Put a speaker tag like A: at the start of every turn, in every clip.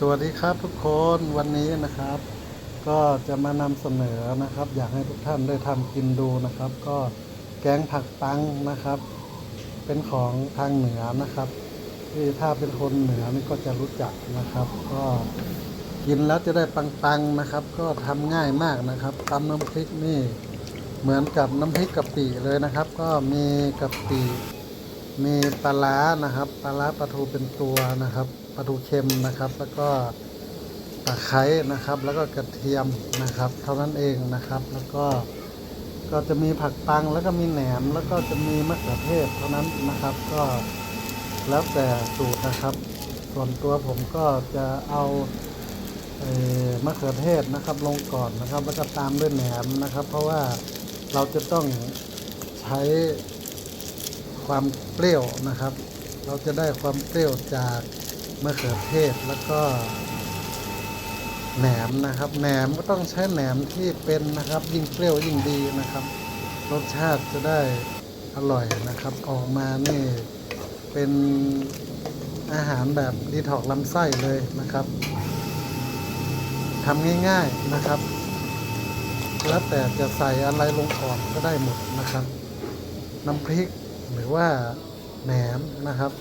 A: สวัสดีครับทุกคนวันนี้นะครับ ก็จะมานำเสนอนะครับ อยากให้ทุกท่านได้ทำกินดูนะครับ ก็แกงผักปังนะครับ เป็นของทางเหนือนะครับที่ถ้าเป็นคนเหนือนี่ก็จะรู้จักนะครับ ก็กินแล้วจะได้ปังๆนะครับ ก็ทำง่ายมากนะครับตำน้ำพริกนี่เหมือนกับน้ำพริกกะปิเลยนะครับ ก็มีกะปิ มีปลาร้านะครับปลาร้าปลาทูเป็นตัวนะครับปลาทูเค็มนะครับ แล้วก็ตะไคร้นะครับ แล้วก็กระเทียมนะครับ เท่านั้นเองนะครับ แล้วก็ก็จะมีผักปังแล้วก็มีแหนม แล้วก็จะมีมะเขือเทศเท่านั้นนะครับ ก็แล้วแต่สูตรนะครับ ส่วนตัวผมก็จะเอาเออมะเขือเทศนะครับลงก่อนนะครับ แล้วก็ตามด้วยแหนมนะครับ เพราะว่าเราจะต้องใช้ ความเปรี้ยวนะครับ เราจะได้ความเปรี้ยวจากมะเขือเทศแล้วก็แหนมนะครับแหนมก็ต้องใช้แหนมที่เป็นนะครับ ยิ่งเปรี้ยวยิ่งดีนะครับ รสชาติจะได้อร่อยนะครับ ออกมานี่เป็นอาหารแบบดีท็อกลำไส้เลยนะครับทำง่ายๆนะครับ แล้วแต่จะใส่อะไรลงก่อนก็ได้หมดนะครับ น้ำพริก หรือว่าแหนมนะครับ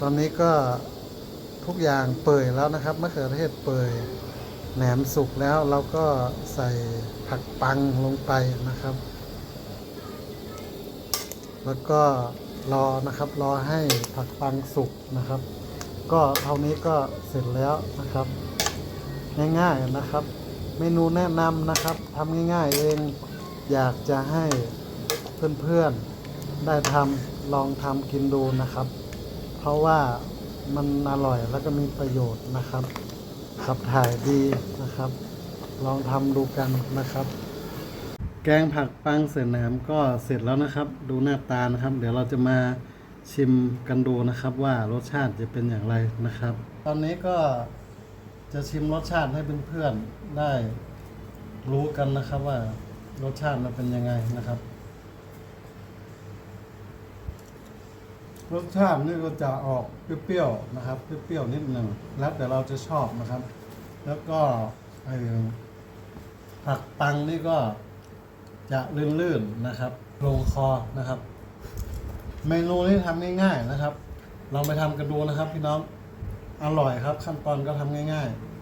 A: ตอนนี้ก็ทุกอย่างเปื่อยแล้วนะครับมะเขือเทศเปื่อยแหนมสุกแล้วเราก็ใส่ผักปังลงไปนะครับ แล้วก็รอนะครับรอให้ผักปังสุกนะครับ ก็เท่านี้ก็เสร็จแล้วนะครับ ง่ายๆนะครับ เมนูแนะนำนะครับทำง่ายๆเองอยากจะให้เพื่อนๆ ได้ทำลองทำกินดูนะครับ เพราะว่ามันอร่อยแล้วก็มีประโยชน์นะครับ ขับถ่ายดีนะครับ ลองทำดูกันนะครับ แกงผักปังเสร็จน้ำก็เสร็จแล้วนะครับ ดูหน้าตานะครับ เดี๋ยวเราจะมาชิมกันดูนะครับว่ารสชาติจะเป็นอย่างไรนะครับ ตอนนี้ก็จะชิมรสชาติให้เพื่อนๆได้รู้กันนะครับว่ารสชาติมันเป็นยังไงนะครับ รสชาตินี่ก็จะออกเปรี้ยวๆนะครับเปรี้ยวๆนิดหนึ่งแล้วแต่เราจะชอบนะครับ แล้วก็ไอ้ผักปังนี่ก็จะลื่นๆนะครับลงคอนะครับ เมนูนี้ทำง่ายๆนะครับลองไปทำกันดูนะครับพี่น้องอร่อยครับ ขั้นตอนก็ทำง่าย ๆ